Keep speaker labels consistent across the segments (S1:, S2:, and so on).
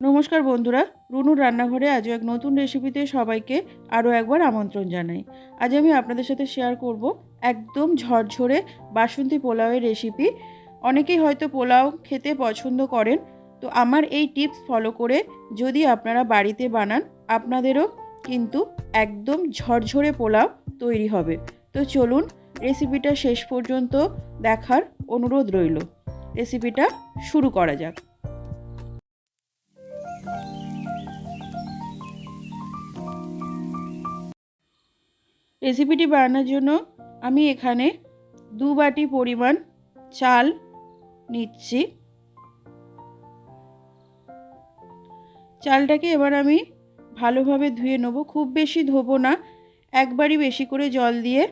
S1: নমস্কার বন্ধুরা, রুনুর রান্নাঘরে আজও এক নতুন রেসিপিতে সবাইকে আরও একবার আমন্ত্রণ জানাই। আজ আমি আপনাদের সাথে শেয়ার করব একদম ঝরঝরে বাসন্তী পোলাওয়ের রেসিপি অনেকেই হয়তো পোলাও খেতে পছন্দ করেন, তো আমার এই টিপস ফলো করে যদি আপনারা বাড়িতে বানান, আপনাদেরও কিন্তু একদম ঝরঝরে পোলাও তৈরি হবে। তো চলুন রেসিপিটা শেষ পর্যন্ত দেখার অনুরোধ রইল। রেসিপিটা শুরু করা যাক। রেসিপিটি বানানোর জন্য আমি এখানে দু বাটি পরিমাণ চাল নিচ্ছি। চালটাকে এবার আমি ভালোভাবে ধুয়ে নেব। খুব বেশি ধোবো না, একবারই বেশি করে জল দিয়ে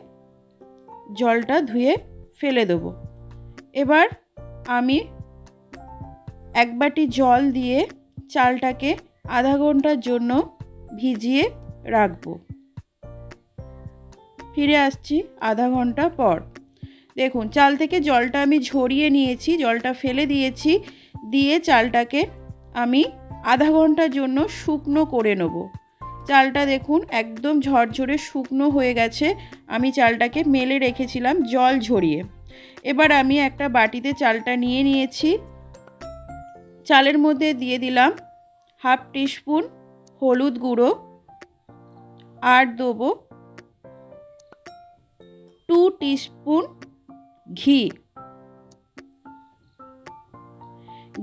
S1: জলটা ধুয়ে ফেলে দেব। এবার আমি এক বাটি জল দিয়ে চালটাকে আধা ঘণ্টার জন্য ভিজিয়ে রাখব। ফিরে আসছি আধা ঘণ্টা পর। দেখুন, চাল থেকে জলটা আমি ঝরিয়ে নিয়েছি, জলটা ফেলে দিয়েছি, দিয়ে চালটাকে আমি আধা ঘণ্টার জন্য শুকনো করে নেব। চালটা দেখুন একদম ঝরঝরে শুকনো হয়ে গেছে, আমি চালটাকে মেলে রেখেছিলাম জল ঝরিয়ে। এবার আমি একটা বাটিতে চালটা নিয়ে নিয়েছি। চালের মধ্যে দিয়ে দিলাম হাফ টিস্পুন হলুদ গুঁড়ো, আর দেবো টু টিস্পুন ঘি।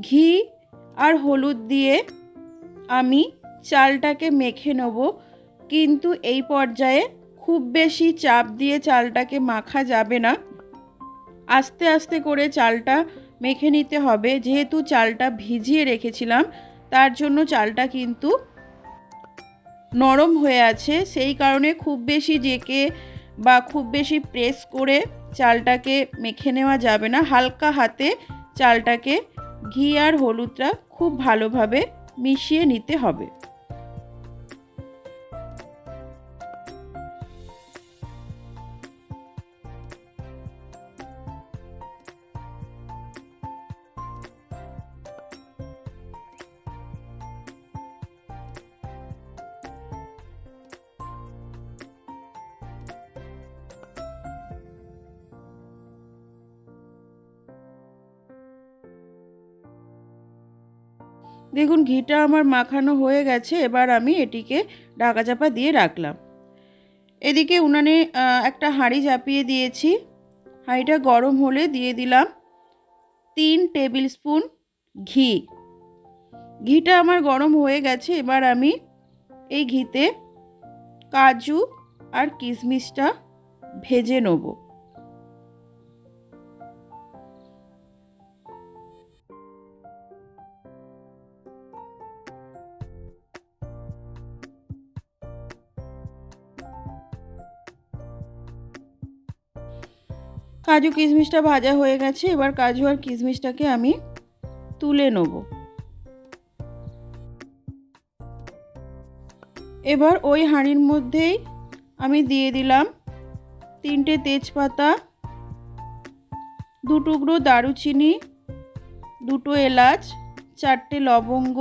S1: ঘি আর হলুদ দিয়ে আমি চালটাকে মেখে নেব, কিন্তু এই পর্যায়ে খুব বেশি চাপ দিয়ে চালটাকে মাখা যাবে না। আস্তে আস্তে করে চালটা মেখে নিতে হবে, যেহেতু চালটা ভিজিয়ে রেখেছিলাম, তার জন্য চালটা কিন্তু নরম হয়ে আছে। সেই কারণে খুব বেশি জেকে বা খুব বেশি প্রেস করে চালটাকে মেখে নেওয়া যাবে না। হালকা হাতে চালটাকে ঘি আর হলুদটা খুব ভালোভাবে মিশিয়ে নিতে হবে। দেখুন, ঘিটা আমার মাখানো হয়ে গেছে, এবার আমি এটিকে ঢাকা চাপা দিয়ে রাখলাম। এদিকে উনানে একটা হাঁড়ি চাপিয়ে দিয়েছি। হাঁড়িটা গরম হলে দিয়ে দিলাম তিন টেবিল স্পুন ঘি। ঘিটা আমার গরম হয়ে গেছে, এবার আমি এই ঘিতে কাজু আর কিশমিশটা ভেজে নেব। কাজু কিশমিশটা ভাজা হয়ে গেছে, এবার কাজু আর কিশমিশটাকে আমি তুলে নেব। এবার ওই হাঁড়ির মধ্যেই আমি দিয়ে দিলাম তিনটে তেজপাতা, দু টুকরো দারুচিনি, দুটো এলাচ, চারটে লবঙ্গ,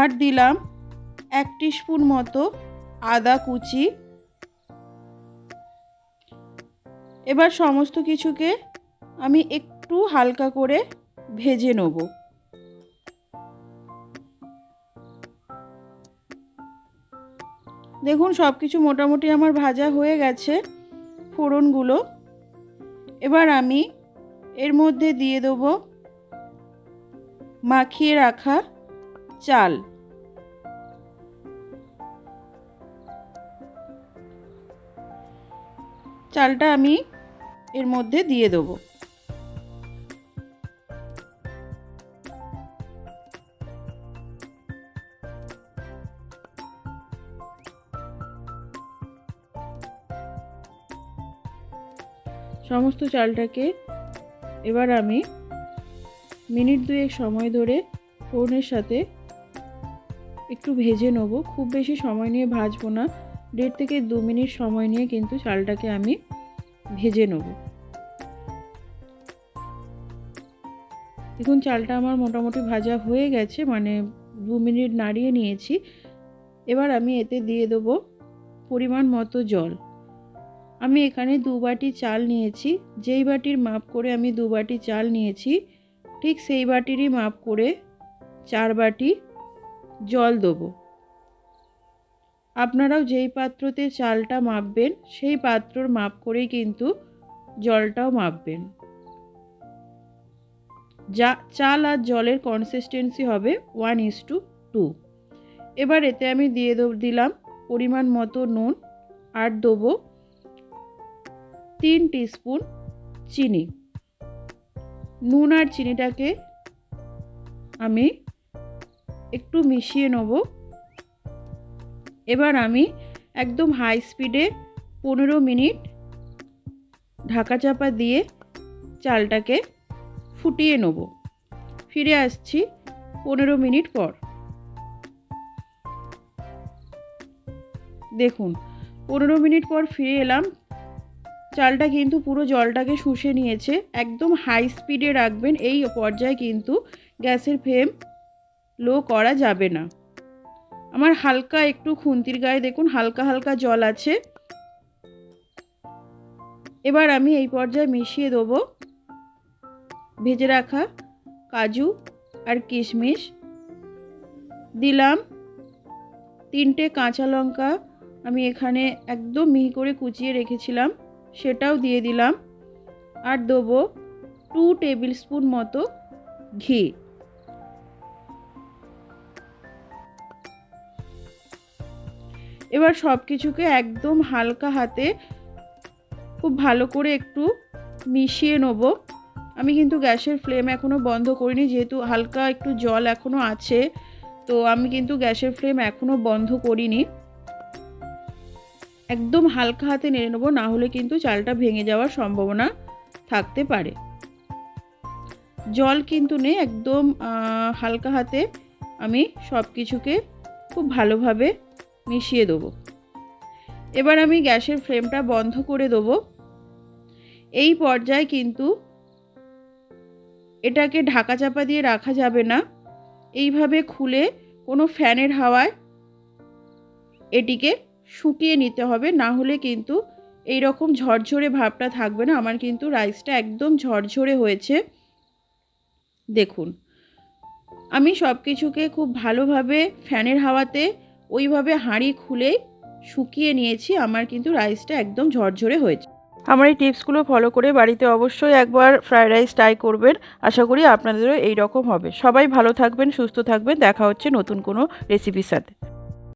S1: আর দিলাম এক স্পুন মতো আদা কুচি। এবার সমস্ত কিছুকে আমি একটু হালকা করে ভেজে নেব। দেখুন সব কিছু মোটামুটি আমার ভাজা হয়ে গেছে ফোড়নগুলো। এবার আমি এর মধ্যে দিয়ে দেব মাখিয়ে রাখা চাল। চালটা আমি এর মধ্যে দিয়ে দেবো। সমস্ত চালটাকে এবার আমি মিনিট দুয়েক সময় ধরে ফোড়নের সাথে একটু ভেজে নেব। খুব বেশি সময় নিয়ে ভাজবো না। দেড় থেকে দু মিনিট সময় নিয়ে কিন্তু চালটাকে আমি ভেজে নেব। দেখুন, চালটা আমার মোটামুটি ভাজা হয়ে গেছে মানে দু মিনিট নাড়িয়ে নিয়েছি। এবার আমি এতে দিয়ে দেবো পরিমাণ মতো জল। আমি এখানে দু বাটি চাল নিয়েছি, যেই বাটির মাপ করে আমি দু বাটি চাল নিয়েছি, ঠিক সেই বাটিরই মাপ করে চার বাটি জল দেবো। আপনারাও যেই পাত্রতে চালটা মাপবেন, সেই পাত্রর মাপ করেই কিন্তু জলটাও মাপবেন। যা, চাল আর জলের কনসিস্টেন্সি হবে ওয়ান ইস টু টু এবার এতে আমি দিয়ে দিলাম পরিমাণ মতো নুন আর দেবো তিন টিস্পুন চিনি। নুন আর চিনিটাকে আমি একটু মিশিয়ে নেব। এবার আমি একদম হাই স্পিডে পনেরো মিনিট ঢাকা চাপা দিয়ে চালটাকে ফুটিয়ে নেব। ফিরে আসছি পনেরো মিনিট পর। দেখুন, পনেরো মিনিট পর ফিরে এলাম। চালটা কিন্তু পুরো জলটাকে শুষে নিয়েছে। একদম হাই স্পিডে রাখবেন, এই পর্যায়ে কিন্তু গ্যাসের ফ্লেম লো করা যাবে না। আমার হালকা একটু খুন্তির গায়ে দেখুন, হালকা হালকা জল আছে। এবার আমি এই পর্যায়ে মিশিয়ে দেবো। ভেজে রাখা কাজু আর কিশমিশ। দিলাম তিনটে কাঁচা লঙ্কা। আমি এখানে একদম মিহি করে কুচিয়ে রেখেছিলাম, সেটাও দিয়ে দিলাম। আর দেবো টু টেবিল স্পুন মতো ঘি। এবার সব কিছুকে একদম হালকা হাতে খুব ভালো করে একটু মিশিয়ে নেব। আমি কিন্তু গ্যাসের ফ্লেম এখনও বন্ধ করিনি, যেহেতু হালকা একটু জল এখনও আছে, তো আমি কিন্তু গ্যাসের ফ্লেম এখনও বন্ধ করিনি। একদম হালকা হাতে নেড়ে নেব, না হলে কিন্তু চালটা ভেঙে যাওয়ার সম্ভাবনা থাকতে পারে। জল কিন্তু নেই, একদম হালকা হাতে আমি সব কিছুকে খুব ভালোভাবে মিশিয়ে দেবো। এবার আমি গ্যাসের ফ্লেমটা বন্ধ করে দেবো। এই পর্যায়ে কিন্তু এটাকে ঢাকা চাপা দিয়ে রাখা যাবে না। এইভাবে খুলে কোনো ফ্যানের হাওয়ায় এটিকে শুকিয়ে নিতে হবে। না হলে কিন্তু এই রকম ঝরঝরে ভাবটা থাকবে না। আমার কিন্তু রাইসটা একদম ঝরঝরে হয়েছে। দেখুন, আমি সব কিছুকে খুব ভালোভাবে ফ্যানের হাওয়াতে ওইভাবে হাঁড়ি খুলে শুকিয়ে নিয়েছি। আমার কিন্তু রাইসটা একদম ঝরঝরে হয়েছে। আমার এই টিপসগুলো ফলো করে বাড়িতে অবশ্যই একবার ফ্রায়েড রাইস ট্রাই করবেন। আশা করি আপনাদেরও এই রকম হবে। সবাই ভালো থাকবেন, সুস্থ থাকবেন। দেখা হচ্ছে নতুন কোনো রেসিপির সাথে।